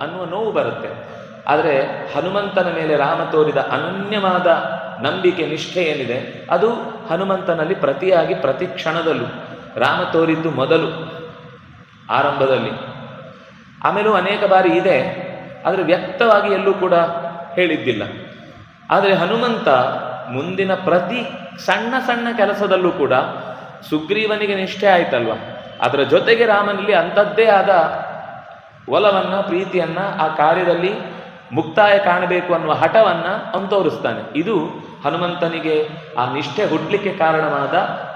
ಅನ್ನುವ ನೋವು ಬರುತ್ತೆ. ಆದರೆ ಹನುಮಂತನ ಮೇಲೆ ರಾಮ ತೋರಿದ ಅನನ್ಯವಾದ ನಂಬಿಕೆ, ನಿಷ್ಠೆ ಏನಿದೆ? ಅದು ಹನುಮಂತನಲ್ಲಿ ಪ್ರತಿಯಾಗಿ ಪ್ರತಿ ಕ್ಷಣದಲ್ಲೂ. ರಾಮ ತೋರಿದ್ದು ಮೊದಲು ಆರಂಭದಲ್ಲಿ. ಆಮೇಲೂ ಅನೇಕ ಬಾರಿ ಇದೆ. ಆದರೆ ವ್ಯಕ್ತವಾಗಿ ಎಲ್ಲೂ ಕೂಡ ಹೇಳಿದ್ದಿಲ್ಲ. ಆದರೆ ಹನುಮಂತ ಮುಂದಿನ ಪ್ರತಿ ಸಣ್ಣ ಸಣ್ಣ ಕೆಲಸದಲ್ಲೂ ಕೂಡ ಸುಗ್ರೀವನಿಗೆ ನಿಷ್ಠೆ ಆಯ್ತಲ್ವ? ಅದರ ಜೊತೆಗೆ ರಾಮನಲ್ಲಿ ಅಂಥದ್ದೇ ಆದ ಒಲವನ್ನ, ಪ್ರೀತಿಯನ್ನ ಆ ಕಾರ್ಯದಲ್ಲಿ ಮುಕ್ತಾಯ ಕಾಣಬೇಕು ಅನ್ನುವ ಹಠವನ್ನ ಅವನು ತೋರಿಸ್ತಾನೆ. ಇದು ಹನುಮಂತನಿಗೆ ಆ ನಿಷ್ಠೆ ಹುಡ್ಲಿಕ್ಕೆ ಕಾರಣವಾದ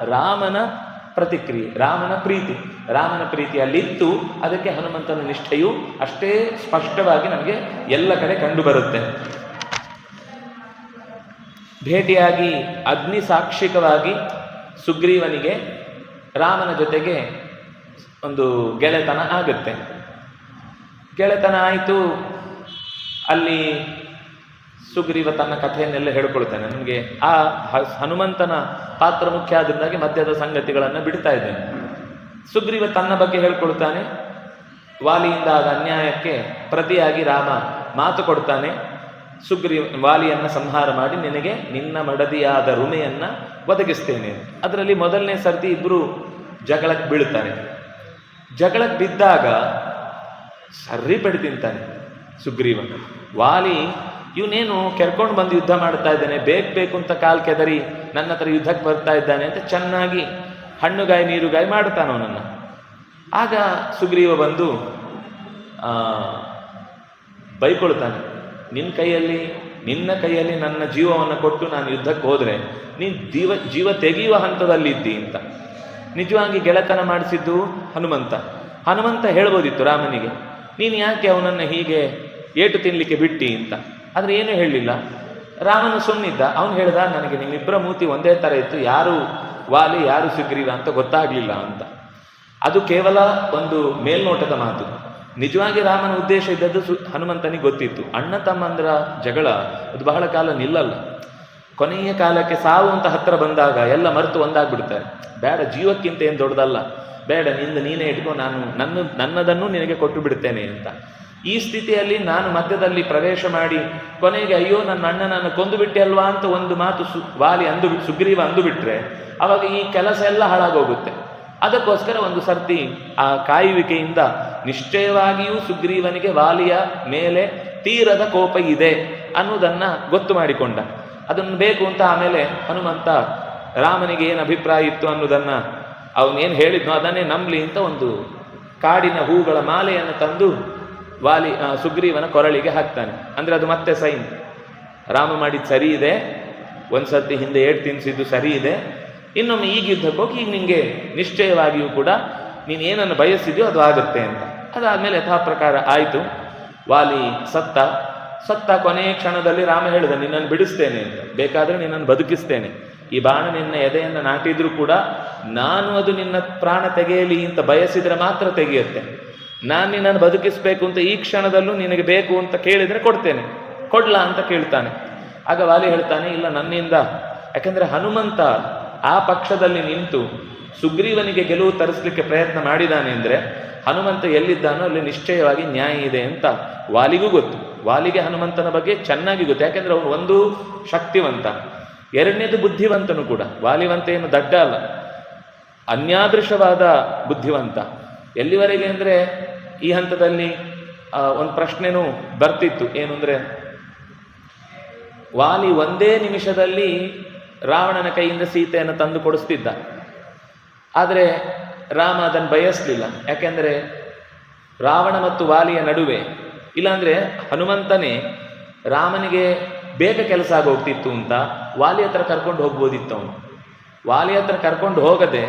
ರಾಮನ ಪ್ರತಿಕ್ರಿಯೆ, ರಾಮನ ಪ್ರೀತಿ. ರಾಮನ ಪ್ರೀತಿ ಅಲ್ಲಿತ್ತು ಅದಕ್ಕೆ ಹನುಮಂತನ ನಿಷ್ಠೆಯು ಅಷ್ಟೇ ಸ್ಪಷ್ಟವಾಗಿ ನಮಗೆ ಎಲ್ಲ ಕಡೆ ಕಂಡು ಬರುತ್ತೆ. ಭೇಟಿಯಾಗಿ ಅಗ್ನಿ ಸಾಕ್ಷಿಕವಾಗಿ ಸುಗ್ರೀವನಿಗೆ ರಾಮನ ಜೊತೆಗೆ ಒಂದು ಗೆಳೆತನ ಆಗುತ್ತೆ. ಗೆಳೆತನ ಆಯಿತು. ಅಲ್ಲಿ ಸುಗ್ರೀವ ತನ್ನ ಕಥೆಯನ್ನೆಲ್ಲ ಹೇಳ್ಕೊಳ್ತಾನೆ. ನನಗೆ ಆ ಹನುಮಂತನ ಪಾತ್ರ ಮುಖ್ಯ ಆದ್ರಿಂದಾಗಿ ಮಧ್ಯದ ಸಂಗತಿಗಳನ್ನು ಬಿಡ್ತಾ ಇದ್ದೇನೆ. ಸುಗ್ರೀವ ತನ್ನ ಬಗ್ಗೆ ಹೇಳ್ಕೊಳ್ತಾನೆ. ವಾಲಿಯಿಂದ ಆದ ಅನ್ಯಾಯಕ್ಕೆ ಪ್ರತಿಯಾಗಿ ರಾಮ ಮಾತು ಕೊಡ್ತಾನೆ. ಸುಗ್ರೀವ, ವಾಲಿಯನ್ನು ಸಂಹಾರ ಮಾಡಿ ನಿನಗೆ ನಿನ್ನ ಮಡದಿಯಾದ ರುಮೆಯನ್ನು ಒದಗಿಸ್ತೇನೆ ಅದರಲ್ಲಿ ಮೊದಲನೇ ಸರ್ತಿ ಇಬ್ಬರು ಜಗಳಕ್ಕೆ ಬೀಳ್ತಾರೆ. ಜಗಳಕ್ಕೆ ಬಿದ್ದಾಗ ಸರ್ರಿ ಪಡಿ ತಿಂತಾನೆ ಸುಗ್ರೀವ ವಾಲಿ, ಇವನೇನು ಕೆರ್ಕೊಂಡು ಬಂದು ಯುದ್ಧ ಮಾಡ್ತಾ ಇದ್ದಾನೆ, ಬೇಕು ಬೇಕು ಅಂತ ಕಾಲ್ ಕೆದರಿ, ನನ್ನ ಹತ್ರ ಯುದ್ಧಕ್ಕೆ ಬರ್ತಾ ಇದ್ದಾನೆ ಅಂತ ಚೆನ್ನಾಗಿ ಹಣ್ಣುಗಾಯಿ, ನೀರುಗಾಯಿ ಮಾಡ್ತಾನೆ ಅವನನ್ನು. ಆಗ ಸುಗ್ರೀವ ಬಂದು ಬೈಕೊಳ್ತಾನೆ ನಿನ್ನ ಕೈಯಲ್ಲಿ ನಿನ್ನ ಕೈಯಲ್ಲಿ ನನ್ನ ಜೀವವನ್ನು ಕೊಟ್ಟು ನಾನು ಯುದ್ಧಕ್ಕೆ ಹೋದರೆ, ನೀನು ಜೀವ ಜೀವ ತೆಗೆಯುವ ಹಂತದಲ್ಲಿದ್ದಿ ಅಂತ. ನಿಜವಾಗಿ ಗೆಳೆತನ ಮಾಡಿಸಿದ್ದು ಹನುಮಂತ. ಹನುಮಂತ ಹೇಳ್ಬೋದಿತ್ತು ರಾಮನಿಗೆ ನೀನು ಯಾಕೆ ಅವನನ್ನು ಹೀಗೆ ಏಟು ತಿನ್ನಲಿಕ್ಕೆ ಬಿಟ್ಟಿ ಅಂತ? ಆದರೆ ಏನೂ ಹೇಳಲಿಲ್ಲ. ರಾಮನು ಸುಮ್ಮನಿದ್ದ ಅವನು ಹೇಳ್ದ, ನನಗೆ ನಿಮ್ಮಿಬ್ಬರ ಮೂತಿ ಒಂದೇ ಥರ ಇತ್ತು, ಯಾರು ವಾಲಿ, ಯಾರು ಸುಗ್ರೀವ ಅಂತ ಗೊತ್ತಾಗಲಿಲ್ಲ ಅಂತ. ಅದು ಕೇವಲ ಒಂದು ಮೇಲ್ನೋಟದ ಮಾತು. ನಿಜವಾಗಿ ರಾಮನ ಉದ್ದೇಶ ಇದ್ದದ್ದು ಸು, ಹನುಮಂತನಿಗೆ ಗೊತ್ತಿತ್ತು. ಅಣ್ಣ ತಮ್ಮಂದರ ಜಗಳ, ಅದು ಬಹಳ ಕಾಲ ನಿಲ್ಲಲ್ಲ. ಕೊನೆಯ ಕಾಲಕ್ಕೆ ಸಾವು ಅಂತ ಹತ್ರ ಬಂದಾಗ ಎಲ್ಲ ಮರೆತು ಒಂದಾಗ್ಬಿಡ್ತಾರೆ ಬೇಡ, ಜೀವಕ್ಕಿಂತ ಏನು ದೊಡ್ಡದಲ್ಲ. ಬೇಡ, ನಿಂದು ನೀನೇ ಇಟ್ಕೋ, ನಾನು ನನ್ನ, ನನ್ನದನ್ನು ನಿನಗೆ ಕೊಟ್ಟು ಬಿಡ್ತೇನೆ ಅಂತ. ಈ ಸ್ಥಿತಿಯಲ್ಲಿ ನಾನು ಮಧ್ಯದಲ್ಲಿ ಪ್ರವೇಶ ಮಾಡಿ ಕೊನೆಗೆ ಅಯ್ಯೋ, ನನ್ನ ಅಣ್ಣನನ್ನು ಕೊಂದು ಬಿಟ್ಟೆ ಅಲ್ವಾ ಅಂತ ಒಂದು ಮಾತು ಸು, ವಾಲಿ ಅಂದು, ಸುಗ್ರೀವ ಅಂದು ಬಿಟ್ರೆ ಅವಾಗ ಈ ಕೆಲಸ ಎಲ್ಲ ಹಾಳಾಗೋಗುತ್ತೆ. ಅದಕ್ಕೋಸ್ಕರ ಒಂದು ಸರ್ತಿ ಆ ಕಾಯುವಿಕೆಯಿಂದ ನಿಶ್ಚಯವಾಗಿಯೂ ಸುಗ್ರೀವನಿಗೆ ವಾಲಿಯ ಮೇಲೆ ತೀರದ ಕೋಪ ಇದೆ ಅನ್ನೋದನ್ನು ಗೊತ್ತು ಮಾಡಿಕೊಂಡ. ಅದನ್ನು ಬೇಕು ಅಂತ ಆಮೇಲೆ ಹನುಮಂತ ರಾಮನಿಗೆ ಏನು ಅಭಿಪ್ರಾಯ ಇತ್ತು ಅನ್ನೋದನ್ನ ಅವನೇನು ಹೇಳಿದ್ನೋ ಅದನ್ನೇ ನಂಬಲಿ ಅಂತ ಒಂದು ಕಾಡಿನ ಹೂಗಳ ಮಾಲೆಯನ್ನು ತಂದು ವಾಲಿ ಸುಗ್ರೀವನ ಕೊರಳಿಗೆ ಹಾಕ್ತಾನೆ. ಅಂದರೆ ಅದು ಮತ್ತೆ ಸೈನ್. ರಾಮ ಮಾಡಿದ್ದು ಸರಿ ಇದೆ. ಒಂದ್ಸರ್ತಿ ಹಿಂದೆ ಏಟ್ ತಿನ್ಸಿದ್ದು ಸರಿ ಇದೆ. ಇನ್ನೊಮ್ಮೆ ಈಗ ಯುದ್ಧಕ್ಕೆ ಹೋಗಿ ಈಗ ನಿಮಗೆ ನಿಶ್ಚಯವಾಗಿಯೂ ಕೂಡ ನೀನು ಏನನ್ನು ಬಯಸಿದೆಯೋ ಅದು ಆಗುತ್ತೆ ಅಂತ. ಅದಾದಮೇಲೆ ಯಥಾ ಪ್ರಕಾರ ಆಯಿತು. ವಾಲಿ ಸತ್ತ. ಸತ್ತ ಕೊನೆಯ ಕ್ಷಣದಲ್ಲಿ ರಾಮ ಹೇಳಿದ, ನಿನ್ನನ್ನು ಬಿಡಿಸ್ತೇನೆ ಅಂತ. ಬೇಕಾದರೆ ನಿನ್ನನ್ನು ಬದುಕಿಸ್ತೇನೆ. ಈ ಬಾಣ ನಿನ್ನ ಎದೆಯನ್ನು ನಾಟಿದ್ರೂ ಕೂಡ ನಾನು ಅದು ನಿನ್ನ ಪ್ರಾಣ ತೆಗೆಯಲಿ ಅಂತ ಬಯಸಿದ್ರೆ ಮಾತ್ರ ತೆಗೆಯುತ್ತೆ. ನಾನು ನಿನ್ನನ್ನು ಬದುಕಿಸ್ಬೇಕು ಅಂತ ಈ ಕ್ಷಣದಲ್ಲೂ ನಿನಗೆ ಬೇಕು ಅಂತ ಕೇಳಿದ್ರೆ ಕೊಡ್ತೇನೆ. ಕೊಡ್ಲಾ ಅಂತ ಕೇಳ್ತಾನೆ. ಆಗ ವಾಲಿ ಹೇಳ್ತಾನೆ, ಇಲ್ಲ, ನನ್ನಿಂದ. ಯಾಕಂದ್ರೆ ಹನುಮಂತ ಆ ಪಕ್ಷದಲ್ಲಿ ನಿಂತು ಸುಗ್ರೀವನಿಗೆ ಗೆಲುವು ತರಿಸ್ಲಿಕ್ಕೆ ಪ್ರಯತ್ನ ಮಾಡಿದಾನೆ ಅಂದ್ರೆ ಹನುಮಂತ ಎಲ್ಲಿದ್ದಾನೋ ಅಲ್ಲಿ ನಿಶ್ಚಯವಾಗಿ ನ್ಯಾಯ ಇದೆ ಅಂತ ವಾಲಿಗೂ ಗೊತ್ತು. ವಾಲಿಗೆ ಹನುಮಂತನ ಬಗ್ಗೆ ಚೆನ್ನಾಗಿ ಗೊತ್ತು. ಯಾಕೆಂದ್ರೆ ಅವನು ಒಂದು ಶಕ್ತಿವಂತ. ಎರಡನೇದು ಬುದ್ಧಿವಂತನು ಕೂಡ. ವಾಲಿವಂತ ಏನು ದಡ್ಡ ಅಲ್ಲ. ಅನ್ಯಾದೃಶವಾದ ಬುದ್ಧಿವಂತ. ಎಲ್ಲಿವರೆಗೆ ಅಂದರೆ ಈ ಹಂತದಲ್ಲಿ ಒಂದು ಪ್ರಶ್ನೆನೂ ಬರ್ತಿತ್ತು. ಏನು ಅಂದರೆ, ವಾಲಿ ಒಂದೇ ನಿಮಿಷದಲ್ಲಿ ರಾವಣನ ಕೈಯಿಂದ ಸೀತೆಯನ್ನು ತಂದು ಕೊಡಿಸ್ತಿದ್ದ. ಆದರೆ ರಾಮ ಅದನ್ನು ಬಯಸಲಿಲ್ಲ. ಯಾಕೆಂದರೆ, ರಾವಣ ಮತ್ತು ವಾಲಿಯ ನಡುವೆ, ಇಲ್ಲಾಂದರೆ ಹನುಮಂತನೇ ರಾಮನಿಗೆ ಬೇಗ ಕೆಲಸ ಆಗೋಗ್ತಿತ್ತು ಅಂತ ವಾಲಿ ಹತ್ರ ಕರ್ಕೊಂಡು ಹೋಗ್ಬೋದಿತ್ತು ಅವನು. ವಾಲಿ ಹತ್ರ ಕರ್ಕೊಂಡು ಹೋಗದೆ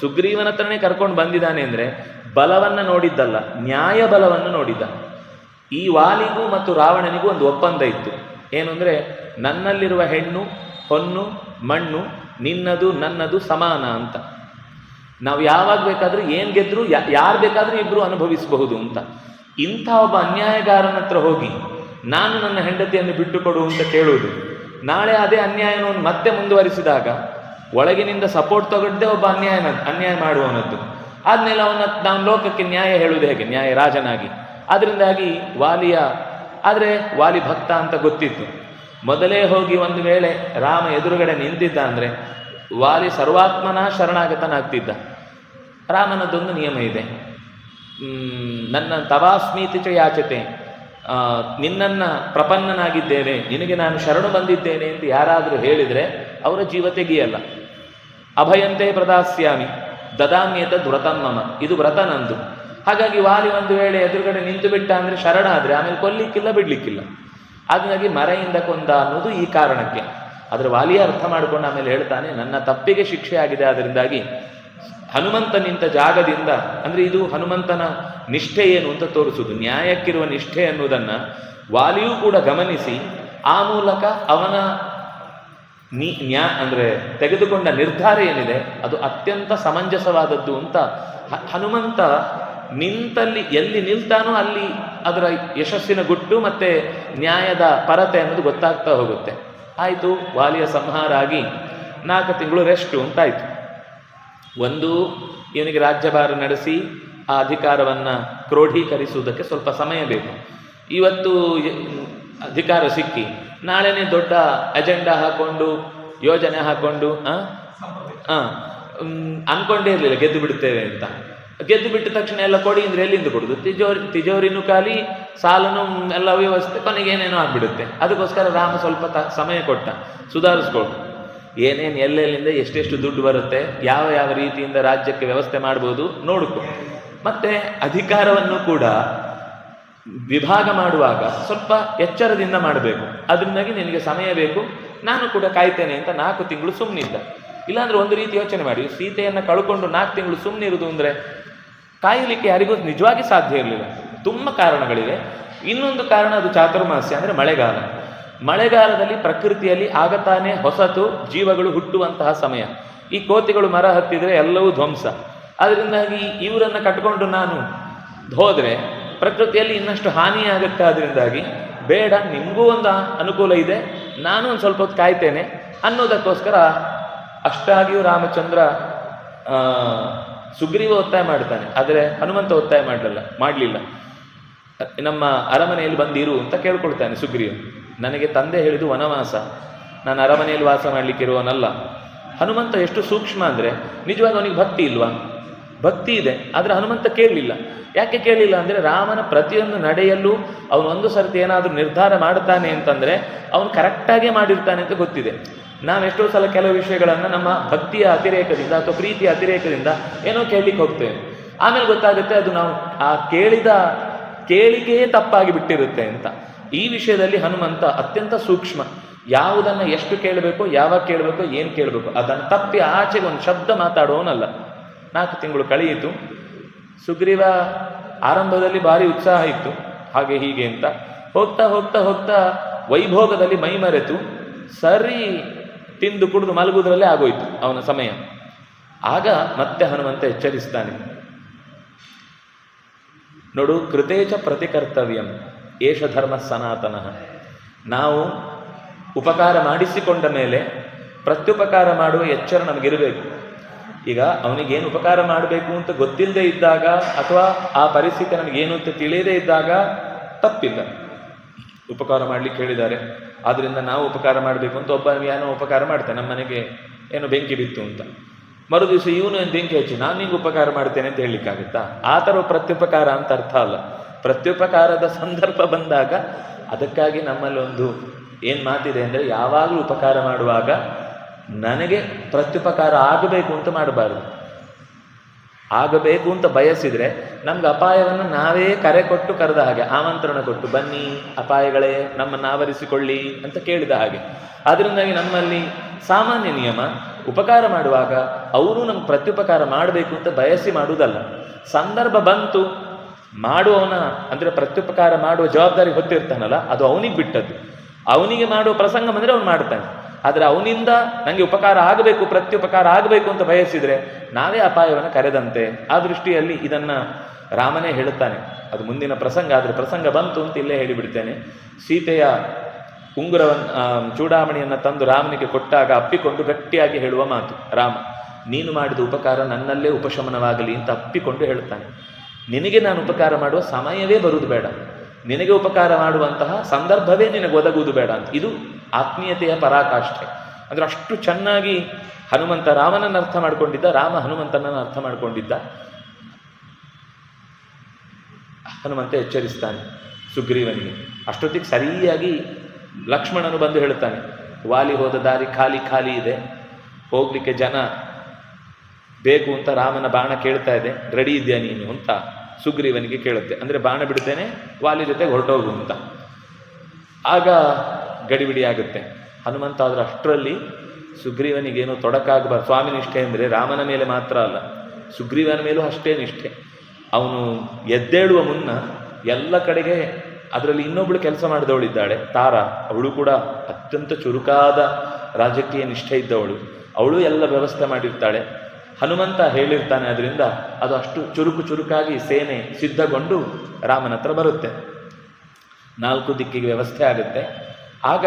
ಸುಗ್ರೀವನ ಹತ್ರನೇ ಕರ್ಕೊಂಡು ಬಂದಿದ್ದಾನೆ ಅಂದರೆ ಬಲವನ್ನು ನೋಡಿದ್ದಲ್ಲ, ನ್ಯಾಯ ಬಲವನ್ನು ನೋಡಿದ್ದ. ಈ ವಾಲಿಗೂ ಮತ್ತು ರಾವಣನಿಗೂ ಒಂದು ಒಪ್ಪಂದ ಇತ್ತು. ಏನು ಅಂದರೆ, ನನ್ನಲ್ಲಿರುವ ಹೆಣ್ಣು, ಹೊನ್ನು, ಮಣ್ಣು, ನಿನ್ನದು, ನನ್ನದು ಸಮಾನ ಅಂತ. ನಾವು ಯಾವಾಗ ಬೇಕಾದರೂ ಏನು ಗೆದ್ರು ಯಾರು ಬೇಕಾದರೂ ಇಬ್ಬರು ಅನುಭವಿಸಬಹುದು ಅಂತ. ಇಂಥ ಒಬ್ಬ ಅನ್ಯಾಯಗಾರನ ಹತ್ರ ಹೋಗಿ ನಾನು ನನ್ನ ಹೆಂಡತಿಯನ್ನು ಬಿಟ್ಟು ಕೊಡು ಅಂತ ಕೇಳುವುದು. ನಾಳೆ ಅದೇ ಅನ್ಯಾಯವನ್ನು ಮತ್ತೆ ಮುಂದುವರಿಸಿದಾಗ ಒಳಗಿನಿಂದ ಸಪೋರ್ಟ್ ತಗೊಂಡೇ ಒಬ್ಬ ಅನ್ಯಾಯ ಅನ್ಯಾಯ ಮಾಡುವವನದ್ದು. ಆದ್ಮೇಲೆ ಅವನ ನಾವು ಲೋಕಕ್ಕೆ ನ್ಯಾಯ ಹೇಳುವುದು ಹೇಗೆ? ನ್ಯಾಯ ರಾಜನಾಗಿ. ಅದರಿಂದಾಗಿ ವಾಲಿಯ ಆದರೆ ವಾಲಿ ಭಕ್ತ ಅಂತ ಗೊತ್ತಿತ್ತು. ಮೊದಲೇ ಹೋಗಿ ಒಂದು ವೇಳೆ ರಾಮ ಎದುರುಗಡೆ ನಿಂತಿದ್ದ ಅಂದರೆ ವಾಲಿ ಸರ್ವಾತ್ಮನ ಶರಣಾಗತನಾಗ್ತಿದ್ದ ರಾಮನದೊಂದು ನಿಯಮ ಇದೆ. ನನ್ನ ತವಾಸ್ಮೀತಿ ಚ ಯಾಚತೆ. ನಿನ್ನನ್ನು ಪ್ರಪನ್ನನಾಗಿದ್ದೇನೆ, ನಿನಗೆ ನಾನು ಶರಣು ಬಂದಿದ್ದೇನೆ ಎಂದು ಯಾರಾದರೂ ಹೇಳಿದರೆ ಅವರ ಜೀವ ತೆಗಿಯಲ್ಲ. ಅಭಯಂತೆ ಪ್ರದಾಸ್ಯಾಮಿ, ದದಾಮ್ಯತ ವ್ರತಂ ಇದು ವ್ರತ ನಂದು. ಹಾಗಾಗಿ ವಾಲಿ ಒಂದು ವೇಳೆ ಎದುರುಗಡೆ ನಿಂತು ಬಿಟ್ಟ ಅಂದರೆ ಶರಣ ಆದರೆ ಆಮೇಲೆ ಕೊಲ್ಲಿಕ್ಕಿಲ್ಲ, ಬಿಡ್ಲಿಕ್ಕಿಲ್ಲ. ಹಾಗಾಗಿ ಮರೆಯಿಂದ ಕೊಂದ ಅನ್ನೋದು ಈ ಕಾರಣಕ್ಕೆ. ಅದರ ವಾಲಿಯ ಅರ್ಥ ಮಾಡಿಕೊಂಡು ಆಮೇಲೆ ಹೇಳ್ತಾನೆ, ನನ್ನ ತಪ್ಪಿಗೆ ಶಿಕ್ಷೆ ಆಗಿದೆ ಅದರಿಂದಾಗಿ ಹನುಮಂತ ನಿಂತ ಜಾಗದಿಂದ, ಅಂದರೆ ಇದು ಹನುಮಂತನ ನಿಷ್ಠೆ ಏನು ಅಂತ ತೋರಿಸುವುದು. ನ್ಯಾಯಕ್ಕಿರುವ ನಿಷ್ಠೆ ಅನ್ನುವುದನ್ನು ವಾಲಿಯೂ ಕೂಡ ಗಮನಿಸಿ, ಆ ಮೂಲಕ ಅವನ ನೀ, ನ್ಯಾ, ಅಂದರೆ ತೆಗೆದುಕೊಂಡ ನಿರ್ಧಾರ ಏನಿದೆ, ಅದು ಅತ್ಯಂತ ಸಮಂಜಸವಾದದ್ದು ಅಂತ ಹನುಮಂತ ನಿಂತಲ್ಲಿ ಎಲ್ಲಿ ನಿಲ್ತಾನೋ ಅಲ್ಲಿ ಅದರ ಯಶಸ್ಸಿನ ಗುಟ್ಟು ಮತ್ತೆ ನ್ಯಾಯದ ಪರತೆ ಅನ್ನೋದು ಗೊತ್ತಾಗ್ತಾ ಹೋಗುತ್ತೆ. ಆಯಿತು, ವಾಲಿಯ ಸಂಹಾರ ಆಗಿ ನಾಲ್ಕು ತಿಂಗಳು ರೆಸ್ಟು ಅಂತಾಯಿತು ಒಂದು ಇವನಿಗೆ ರಾಜ್ಯಭಾರ ನಡೆಸಿ ಆ ಅಧಿಕಾರವನ್ನು ಕ್ರೋಢೀಕರಿಸುವುದಕ್ಕೆ ಸ್ವಲ್ಪ ಸಮಯ ಬೇಕು. ಇವತ್ತು ಅಧಿಕಾರ ಸಿಕ್ಕಿ ನಾಳೆನೇ ದೊಡ್ಡ ಅಜೆಂಡಾ ಹಾಕೊಂಡು, ಯೋಜನೆ ಹಾಕೊಂಡು ಅಂದ್ಕೊಂಡೇ ಇರಲಿಲ್ಲ, ಗೆದ್ದು ಬಿಡುತ್ತೇವೆ ಅಂತ. ಗೆದ್ದು ಬಿಟ್ಟ ತಕ್ಷಣ ಎಲ್ಲ ಕೊಡಿ ಅಂದರೆ ಎಲ್ಲಿಂದ ಕೊಡುದು? ತಿಜೋರಿ, ತಿಜೋರಿನೂ ಖಾಲಿ, ಸಾಲನು ಎಲ್ಲ ವ್ಯವಸ್ಥೆ ಕೊನೆಗೆ ಏನೇನೋ ಆಗ್ಬಿಡುತ್ತೆ. ಅದಕ್ಕೋಸ್ಕರ ರಾಮ ಸ್ವಲ್ಪ ಸಮಯ ಕೊಟ್ಟ. ಸುಧಾರಿಸ್ಕೊಂಡು ಏನೇನು ಎಲ್ಲೆಲ್ಲಿಂದ ಎಷ್ಟೆಷ್ಟು ದುಡ್ಡು ಬರುತ್ತೆ, ಯಾವ ಯಾವ ರೀತಿಯಿಂದ ರಾಜ್ಯಕ್ಕೆ ವ್ಯವಸ್ಥೆ ಮಾಡ್ಬೋದು ನೋಡಿಕೊ. ಮತ್ತೆ ಅಧಿಕಾರವನ್ನು ಕೂಡ ವಿಭಾಗ ಮಾಡುವಾಗ ಸ್ವಲ್ಪ ಎಚ್ಚರದಿಂದ ಮಾಡಬೇಕು. ಅದರಿಂದಾಗಿ ನಿನಗೆ ಸಮಯ ಬೇಕು. ನಾನು ಕೂಡ ಕಾಯ್ತೇನೆ ಅಂತ ನಾಲ್ಕು ತಿಂಗಳು ಸುಮ್ಮನಿದ್ದ ಇಲ್ಲಾಂದ್ರೆ ಒಂದು ರೀತಿ ಯೋಚನೆ ಮಾಡಿ, ಸೀತೆಯನ್ನು ಕಳ್ಕೊಂಡು ನಾಲ್ಕು ತಿಂಗಳು ಸುಮ್ಮನಿರುವುದು ಅಂದರೆ ಕಾಯಲಿಕ್ಕೆ ಯಾರಿಗೂ ನಿಜವಾಗಿ ಸಾಧ್ಯ ಇರಲಿಲ್ಲ. ತುಂಬ ಕಾರಣಗಳಿವೆ. ಇನ್ನೊಂದು ಕಾರಣ ಅದು ಚಾತುರ್ಮಾಸ್ಯ ಅಂದರೆ ಮಳೆಗಾಲ. ಮಳೆಗಾಲದಲ್ಲಿ ಪ್ರಕೃತಿಯಲ್ಲಿ ಆಗತಾನೆ ಹೊಸತು, ಜೀವಗಳು ಹುಟ್ಟುವಂತಹ ಸಮಯ. ಈ ಕೋತಿಗಳು ಮರ ಹತ್ತಿದರೆ ಎಲ್ಲವೂ ಧ್ವಂಸ. ಅದರಿಂದಾಗಿ ಇವರನ್ನು ಕಟ್ಕೊಂಡು ನಾನು ಹೋದರೆ ಪ್ರಕೃತಿಯಲ್ಲಿ ಇನ್ನಷ್ಟು ಹಾನಿಯಾಗುತ್ತೆ. ಅದರಿಂದಾಗಿ ಬೇಡ, ನಿಮಗೂ ಒಂದು ಅನುಕೂಲ ಇದೆ. ನಾನು ಒಂದು ಸ್ವಲ್ಪ ಹೊತ್ತು ಕಾಯ್ತೇನೆ. ಅನ್ನೋದಕ್ಕೋಸ್ಕರ ಅಷ್ಟಾಗಿಯೂ ರಾಮಚಂದ್ರ ಸುಗ್ರೀವ ಒತ್ತಾಯ ಮಾಡ್ತಾನೆ. ಆದರೆ ಹನುಮಂತ ಒತ್ತಾಯ ಮಾಡಲಿಲ್ಲ ಮಾಡಲಿಲ್ಲ. ನಮ್ಮ ಅರಮನೆಯಲ್ಲಿ ಬಂದಿರು ಅಂತ ಕೇಳ್ಕೊಳ್ತಾನೆ ಸುಗ್ರೀವ. ನನಗೆ ತಂದೆ ಹೇಳಿದು ವನವಾಸ. ನಾನು ಅರಮನೆಯಲ್ಲಿ ವಾಸ ಮಾಡಲಿಕ್ಕಿರುವನಲ್ಲ ಹನುಮಂತ ಎಷ್ಟು ಸೂಕ್ಷ್ಮ ಅಂದರೆ ನಿಜವಾಗಿ ಅವನಿಗೆ ಭಕ್ತಿ ಇಲ್ವಾ? ಭಕ್ತಿ ಇದೆ, ಆದರೆ ಹನುಮಂತ ಕೇಳಲಿಲ್ಲ. ಯಾಕೆ ಕೇಳಲಿಲ್ಲ ಅಂದರೆ, ರಾಮನ ಪ್ರತಿಯೊಂದು ನಡೆಯಲ್ಲೂ ಅವನು ಒಂದು ಸರ್ತಿ ಏನಾದರೂ ನಿರ್ಧಾರ ಮಾಡುತ್ತಾನೆ ಅಂತಂದರೆ, ಅವನು ಕರೆಕ್ಟಾಗೇ ಮಾಡಿರ್ತಾನೆ ಅಂತ ಗೊತ್ತಿದೆ. ನಾವು ಎಷ್ಟೋ ಸಲ ಕೆಲವು ವಿಷಯಗಳನ್ನು ನಮ್ಮ ಭಕ್ತಿಯ ಅತಿರೇಕದಿಂದ ಅಥವಾ ಪ್ರೀತಿಯ ಅತಿರೇಕದಿಂದ ಏನೋ ಕೇಳಲಿಕ್ಕೆ ಹೋಗ್ತೇವೆ ಆಮೇಲೆ ಗೊತ್ತಾಗುತ್ತೆ ಅದು ನಾವು ಆ ಕೇಳಿದ ಕೇಳಿಕೆಯೇ ತಪ್ಪಾಗಿ ಬಿಟ್ಟಿರುತ್ತೆ ಅಂತ. ಈ ವಿಷಯದಲ್ಲಿ ಹನುಮಂತ ಅತ್ಯಂತ ಸೂಕ್ಷ್ಮ. ಯಾವುದನ್ನು ಎಷ್ಟು ಕೇಳಬೇಕು, ಯಾವಾಗ ಕೇಳಬೇಕು, ಏನು ಕೇಳಬೇಕು, ಅದನ್ನು ತಪ್ಪಿ ಆಚೆಗೆ ಒಂದು ಶಬ್ದ ಮಾತಾಡೋನಲ್ಲ. ನಾಲ್ಕು ತಿಂಗಳು ಕಳೆಯಿತು. ಸುಗ್ರೀವ ಆರಂಭದಲ್ಲಿ ಭಾರಿ ಉತ್ಸಾಹ ಇತ್ತು. ಹಾಗೆ ಹೀಗೆ ಅಂತ. ಹೋಗ್ತಾ ಹೋಗ್ತಾ ಹೋಗ್ತಾ ವೈಭೋಗದಲ್ಲಿ ಮೈ ಮರೆತು ಸರಿ ತಿಂದು ಕುಡಿದು ಮಲಗುವುದರಲ್ಲೇ ಆಗೋಯ್ತು ಅವನ ಸಮಯ. ಆಗ ಮತ್ತೆ ಹನುಮಂತ ಎಚ್ಚರಿಸ್ತಾನೆ. ನೋಡು, ಕೃತೇಚ ಪ್ರತಿಕರ್ತವ್ಯಂ. ಏಷ ಧರ್ಮ ಸನಾತನ. ನಾವು ಉಪಕಾರ ಮಾಡಿಸಿಕೊಂಡ ಮೇಲೆ ಪ್ರತ್ಯುಪಕಾರ ಮಾಡುವ ಎಚ್ಚರ ನಮಗಿರಬೇಕು. ಈಗ ಅವನಿಗೇನು ಉಪಕಾರ ಮಾಡಬೇಕು ಅಂತ ಗೊತ್ತಿಲ್ಲದೆ ಇದ್ದಾಗ ಅಥವಾ ಆ ಪರಿಸ್ಥಿತಿ ನಮಗೇನು ಅಂತ ತಿಳಿಯದೇ ಇದ್ದಾಗ ತಪ್ಪಿಲ್ಲ. ಉಪಕಾರ ಮಾಡಲಿಕ್ಕೆ ಹೇಳಿದ್ದಾರೆ. ಆದ್ದರಿಂದ ನಾವು ಉಪಕಾರ ಮಾಡಬೇಕು ಅಂತ ಒಬ್ಬ ಏನೋ ಉಪಕಾರ ಮಾಡ್ತಾನೆ, ನಮ್ಮ ಮನೆಗೆ ಏನೋ ಬೆಂಕಿ ಬಿತ್ತು ಅಂತ. ಮರು ದಿವಸ ಇವನು ಬೆಂಕಿ ಹಚ್ಚಿ, ನಾನು ನಿಂಗೆ ಉಪಕಾರ ಮಾಡ್ತೇನೆ ಅಂತ ಹೇಳಲಿಕ್ಕಾಗುತ್ತಾ? ಆ ಥರ ಪ್ರತ್ಯುಪಕಾರ ಅಂತ ಅರ್ಥ ಅಲ್ಲ. ಪ್ರತ್ಯುಪಕಾರದ ಸಂದರ್ಭ ಬಂದಾಗ ಅದಕ್ಕಾಗಿ ನಮ್ಮಲ್ಲಿ ಒಂದು ಏನು ಮಾತಿದೆ ಅಂದರೆ ಯಾವಾಗಲೂ ಉಪಕಾರ ಮಾಡುವಾಗ ನನಗೆ ಪ್ರತ್ಯುಪಕಾರ ಆಗಬೇಕು ಅಂತ ಮಾಡಬಾರ್ದು. ಆಗಬೇಕು ಅಂತ ಬಯಸಿದರೆ ನಮ್ಗೆ ಅಪಾಯವನ್ನು ನಾವೇ ಕರೆ ಕೊಟ್ಟು ಕರೆದ ಹಾಗೆ, ಆಮಂತ್ರಣ ಕೊಟ್ಟು, ಬನ್ನಿ ಅಪಾಯಗಳೇ, ನಮ್ಮನ್ನು ಆವರಿಸಿಕೊಳ್ಳಿ ಅಂತ ಕೇಳಿದ ಹಾಗೆ. ಅದರಿಂದಾಗಿ ನಮ್ಮಲ್ಲಿ ಸಾಮಾನ್ಯ ನಿಯಮ, ಉಪಕಾರ ಮಾಡುವಾಗ ಅವರು ನಮ್ಗೆ ಪ್ರತ್ಯುಪಕಾರ ಮಾಡಬೇಕು ಅಂತ ಬಯಸಿ ಮಾಡುವುದಲ್ಲ. ಸಂದರ್ಭ ಬಂತು ಮಾಡುವವನ ಅಂದರೆ ಪ್ರತ್ಯುಪಕಾರ ಮಾಡುವ ಜವಾಬ್ದಾರಿ ಹೊತ್ತಿರ್ತಾನಲ್ಲ, ಅದು ಅವನಿಗೆ ಬಿಟ್ಟದ್ದು. ಅವನಿಗೆ ಮಾಡುವ ಪ್ರಸಂಗ ಬಂದರೆ ಅವನು ಮಾಡ್ತಾನೆ ಆದರೆ ಅವನಿಂದ ನನಗೆ ಉಪಕಾರ ಆಗಬೇಕು, ಪ್ರತ್ಯುಪಕಾರ ಆಗಬೇಕು ಅಂತ ಬಯಸಿದರೆ ನಾವೇ ಅಪಾಯವನ್ನು ಕರೆದಂತೆ ಆ ದೃಷ್ಟಿಯಲ್ಲಿ ಇದನ್ನ ರಾಮನೇ ಹೇಳುತ್ತಾನೆ. ಅದು ಮುಂದಿನ ಪ್ರಸಂಗ, ಆದರೆ ಪ್ರಸಂಗ ಬಂತು ಅಂತ ಇಲ್ಲೇ ಹೇಳಿಬಿಡ್ತೇನೆ. ಸೀತೆಯ ಉಂಗುರವನ್ನು ಚೂಡಾಮಣಿಯನ್ನು ತಂದು ರಾಮನಿಗೆ ಕೊಟ್ಟಾಗ ಅಪ್ಪಿಕೊಂಡು ಗಟ್ಟಿಯಾಗಿ ಹೇಳುವ ಮಾತು, ರಾಮ, ನೀನು ಮಾಡಿದ ಉಪಕಾರ ನನ್ನಲ್ಲೇ ಉಪಶಮನವಾಗಲಿ ಅಂತ ಅಪ್ಪಿಕೊಂಡು ಹೇಳ್ತಾನೆ ನಿನಗೆ ನಾನು ಉಪಕಾರ ಮಾಡುವ ಸಮಯವೇ ಬರುವುದು ಬೇಡ. ನಿನಗೆ ಉಪಕಾರ ಮಾಡುವಂತಹ ಸಂದರ್ಭವೇ ನಿನಗೆ ಒದಗುವುದು ಬೇಡ ಅಂತ. ಇದು ಆತ್ಮೀಯತೆಯ ಪರಾಕಾಷ್ಠೆ. ಅಂದರೆ ಅಷ್ಟು ಚೆನ್ನಾಗಿ ಹನುಮಂತ ರಾಮನನ್ನು ಅರ್ಥ ಮಾಡಿಕೊಂಡಿದ್ದ, ರಾಮ ಹನುಮಂತನನ್ನು ಅರ್ಥ ಮಾಡಿಕೊಂಡಿದ್ದ. ಹನುಮಂತ ಎಚ್ಚರಿಸ್ತಾನೆ ಸುಗ್ರೀವನಿಗೆ. ಅಷ್ಟೊತ್ತಿಗೆ ಸರಿಯಾಗಿ ಲಕ್ಷ್ಮಣನು ಬಂದು ಹೇಳುತ್ತಾನೆ, ವಾಲಿ ಹೋದ ದಾರಿ ಖಾಲಿ ಖಾಲಿ ಇದೆ. ಹೋಗ್ಲಿಕ್ಕೆ ಜನ ಬೇಕು ಅಂತ ರಾಮನ ಬಾಣ ಕೇಳ್ತಾ ಇದೆ, ರೆಡಿ ಇದೆಯಾ ನೀನು? ಅಂತ ಸುಗ್ರೀವನಿಗೆ ಕೇಳುತ್ತೆ. ಅಂದರೆ ಬಾಣ ಬಿಡ್ತೇನೆ, ವಾಲಿ ಜೊತೆಗೆ ಹೊರಟೋಗು ಅಂತ. ಆಗ ಗಡಿಬಿಡಿ ಆಗುತ್ತೆ. ಹನುಮಂತ ಆದರೆ ಅಷ್ಟರಲ್ಲಿ ಸುಗ್ರೀವನಿಗೇನು ತೊಡಕಾಗಬಾರ್ದು. ಸ್ವಾಮಿ ನಿಷ್ಠೆ ಅಂದರೆ ರಾಮನ ಮೇಲೆ ಮಾತ್ರ ಅಲ್ಲ, ಸುಗ್ರೀವನ ಮೇಲೂ ಅಷ್ಟೇ ನಿಷ್ಠೆ. ಅವನು ಎದ್ದೇಳುವ ಮುನ್ನ ಎಲ್ಲ ಕಡೆಗೆ ಅದರಲ್ಲಿ ಇನ್ನೊಬ್ಳು ಕೆಲಸ ಮಾಡಿದವಳಿದ್ದಾಳೆ, ತಾರ. ಅವಳು ಕೂಡ ಅತ್ಯಂತ ಚುರುಕಾದ ರಾಜಕೀಯ ನಿಷ್ಠೆ ಇದ್ದವಳು. ಅವಳು ಎಲ್ಲ ವ್ಯವಸ್ಥೆ ಮಾಡಿರ್ತಾಳೆ. ಹನುಮಂತ ಹೇಳಿರ್ತಾನೆ ಅದರಿಂದ ಅದು ಅಷ್ಟು ಚುರುಕು ಚುರುಕಾಗಿ ಸೇನೆ ಸಿದ್ಧಗೊಂಡು ರಾಮನ ಹತ್ರ ಬರುತ್ತೆ. ನಾಲ್ಕು ದಿಕ್ಕಿಗೆ ವ್ಯವಸ್ಥೆ ಆಗುತ್ತೆ. ಆಗ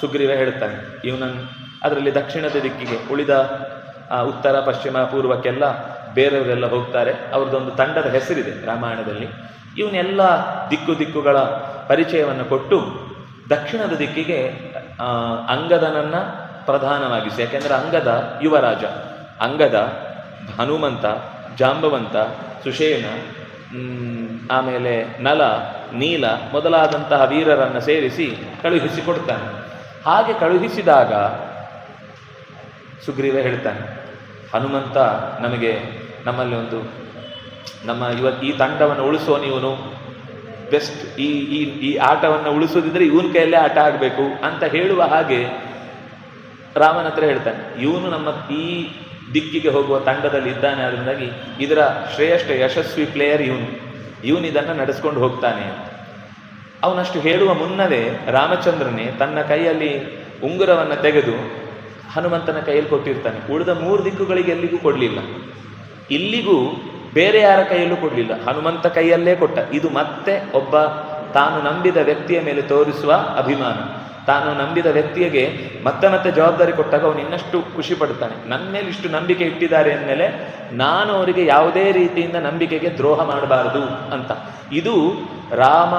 ಸುಗ್ರೀವ ಹೇಳ್ತಾನೆ ಇವನನ್ನು ಅದರಲ್ಲಿ ದಕ್ಷಿಣದ ದಿಕ್ಕಿಗೆ ಉಳಿದ ಉತ್ತರ, ಪಶ್ಚಿಮ, ಪೂರ್ವಕ್ಕೆಲ್ಲ ಬೇರೆಯವರೆಲ್ಲ ಹೋಗ್ತಾರೆ. ಅವ್ರದ್ದೊಂದು ತಂಡದ ಹೆಸರಿದೆ ರಾಮಾಯಣದಲ್ಲಿ. ಇವನ್ನೆಲ್ಲ ದಿಕ್ಕು ದಿಕ್ಕುಗಳ ಪರಿಚಯವನ್ನು ಕೊಟ್ಟು ದಕ್ಷಿಣದ ದಿಕ್ಕಿಗೆ ಅಂಗದನನ್ನು ಪ್ರಧಾನವಾಗಿಸಿ. ಯಾಕೆಂದರೆ ಅಂಗದ ಯುವರಾಜ. ಅಂಗದ, ಹನುಮಂತ, ಜಾಂಬವಂತ ಸುಷೇನ ಆಮೇಲೆ ನಲ, ನೀಲ ಮೊದಲಾದಂತಹ ವೀರರನ್ನು ಸೇರಿಸಿ ಕಳುಹಿಸಿಕೊಡ್ತಾನೆ. ಹಾಗೆ ಕಳುಹಿಸಿದಾಗ ಸುಗ್ರೀವ ಹೇಳ್ತಾನೆ, ಹನುಮಂತ, ನಮಗೆ ನಮ್ಮಲ್ಲಿ ಒಂದು, ನಮ್ಮ ಇವತ್ತು ಈ ತಂಡವನ್ನು ಉಳಿಸೋ ನೀವನು ಬೆಸ್ಟ್, ಈ ಈ ಈ ಆಟವನ್ನು ಉಳಿಸೋದಿದ್ರೆ ಇವನ ಕೈಯಲ್ಲೇ ಆಟ ಆಗಬೇಕು ಅಂತ ಹೇಳುವ ಹಾಗೆ ರಾಮನ ಹತ್ರ ಹೇಳ್ತಾನೆ, ಇವನು ನಮ್ಮ, ಈ ದಿಕ್ಕಿಗೆ ಹೋಗುವ ತಂಡದಲ್ಲಿ ಇದ್ದಾನೆ ಅದರಿಂದಾಗಿ ಇದರ ಶ್ರೇಷ್ಠ ಯಶಸ್ವಿ ಪ್ಲೇಯರ್ ಇವನು. ಇವನು ಇದನ್ನು ನಡೆಸ್ಕೊಂಡು ಹೋಗ್ತಾನೆ ಅವನಷ್ಟು ಹೇಳುವ ಮುನ್ನವೇ ರಾಮಚಂದ್ರನೇ ತನ್ನ ಕೈಯಲ್ಲಿ ಉಂಗುರವನ್ನು ತೆಗೆದು ಹನುಮಂತನ ಕೈಯಲ್ಲಿ ಕೊಟ್ಟಿರ್ತಾನೆ. ಉಳಿದ ಮೂರು ದಿಕ್ಕುಗಳಿಗೆ ಎಲ್ಲಿಗೂ ಕೊಡಲಿಲ್ಲ. ಇಲ್ಲಿಗೂ ಬೇರೆ ಯಾರ ಕೈಯಲ್ಲೂ ಕೊಡಲಿಲ್ಲ. ಹನುಮಂತ ಕೈಯಲ್ಲೇ ಕೊಟ್ಟ. ಇದು ಮತ್ತೆ ಒಬ್ಬ ತಾನು ನಂಬಿದ ವ್ಯಕ್ತಿಯ ಮೇಲೆ ತೋರಿಸುವ ಅಭಿಮಾನ. ತಾನು ನಂಬಿದ ವ್ಯಕ್ತಿಗೆ ಮತ್ತೆ ಮತ್ತೆ ಜವಾಬ್ದಾರಿ ಕೊಟ್ಟಾಗ ಅವನು ಇನ್ನಷ್ಟು ಖುಷಿ ಪಡ್ತಾನೆ ನನ್ನ ಮೇಲೆ ಇಷ್ಟು ನಂಬಿಕೆ ಇಟ್ಟಿದ್ದಾರೆ ಅಂದಮೇಲೆ ನಾನು ಅವರಿಗೆ ಯಾವುದೇ ರೀತಿಯಿಂದ ನಂಬಿಕೆಗೆ ದ್ರೋಹ ಮಾಡಬಾರದು ಅಂತ. ಇದು ರಾಮ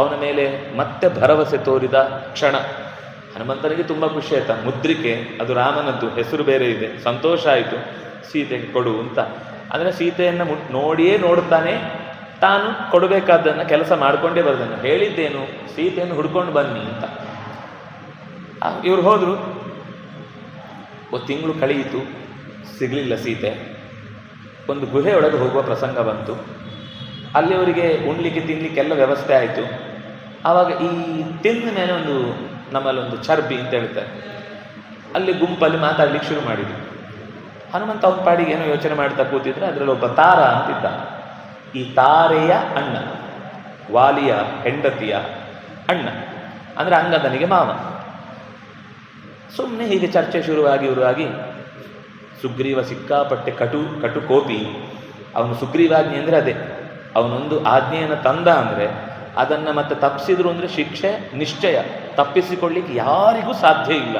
ಅವನ ಮೇಲೆ ಮತ್ತೆ ಭರವಸೆ ತೋರಿದ ಕ್ಷಣ. ಹನುಮಂತನಿಗೆ ತುಂಬ ಖುಷಿ ಆಯ್ತಾ. ಮುದ್ರಿಕೆ, ಅದು ರಾಮನದ್ದು, ಹೆಸರು ಬೇರೆ ಇದೆ. ಸಂತೋಷ ಆಯಿತು. ಸೀತೆಗೆ ಕೊಡು ಅಂತ. ಅಂದರೆ ಸೀತೆಯನ್ನು ಮುಟ್ ನೋಡಿಯೇ ನೋಡುತ್ತಾನೆ ತಾನು ಕೊಡಬೇಕಾದ್ದನ್ನು ಕೆಲಸ ಮಾಡಿಕೊಂಡೇ ಬರ್ತಾನೆ ಹೇಳಿದ್ದೇನು, ಸೀತೆಯನ್ನು ಹುಡ್ಕೊಂಡು ಬನ್ನಿ ಅಂತ. ಇವ್ರು ಹೋದರು. ಒಂದು ತಿಂಗಳು ಕಳೆಯಿತು, ಸಿಗಲಿಲ್ಲ ಸೀತೆ. ಒಂದು ಗುಹೆಯೊಳಗೆ ಹೋಗುವ ಪ್ರಸಂಗ ಬಂತು. ಅಲ್ಲಿ ಅವರಿಗೆ ಉಣ್ಲಿಕ್ಕೆ ತಿನ್ಲಿಕ್ಕೆಲ್ಲ ವ್ಯವಸ್ಥೆ ಆಯಿತು. ಆವಾಗ ಈ ತಿಂದ ಮೇಲೆ ಒಂದು, ನಮ್ಮಲ್ಲಿ ಒಂದು ಚರ್ಬಿ ಅಂತ ಹೇಳ್ತಾರೆ. ಅಲ್ಲಿ ಗುಂಪಲ್ಲಿ ಮಾತಾಡ್ಲಿಕ್ಕೆ ಶುರು ಮಾಡಿದ್ರು. ಹನುಮಂತ ಅವನ ಪಾಡಿಗೆ ಏನೋ ಯೋಚನೆ ಮಾಡ್ತಾ ಕೂತಿದ್ರೆ ಅದರಲ್ಲಿ ಒಬ್ಬ ತಾರ ಅಂತಿದ್ದ ಈ ತಾರೆಯ ಅಣ್ಣ, ವಾಲಿಯ ಹೆಂಡತಿಯ ಅಣ್ಣ, ಅಂದರೆ ಅಂಗದನಿಗೆ ಮಾವ. ಸುಮ್ಮನೆ ಹೀಗೆ ಚರ್ಚೆ ಶುರುವಾಗಿ ಶುರುವಾಗಿ ಸುಗ್ರೀವ ಸಿಕ್ಕಾಪಟ್ಟೆ ಕಟು ಕಟು ಕೋಪಿ ಅವನು ಸುಗ್ರೀವಾಜ್ಞೆ ಅಂದರೆ ಅದೇ. ಅವನೊಂದು ಆಜ್ಞೆಯನ್ನು ತಂದ ಅಂದರೆ ಅದನ್ನು ಮತ್ತೆ ತಪ್ಪಿಸಿದ್ರು ಅಂದರೆ ಶಿಕ್ಷೆ, ನಿಶ್ಚಯ. ತಪ್ಪಿಸಿಕೊಳ್ಳಿಕ್ಕೆ ಯಾರಿಗೂ ಸಾಧ್ಯ ಇಲ್ಲ.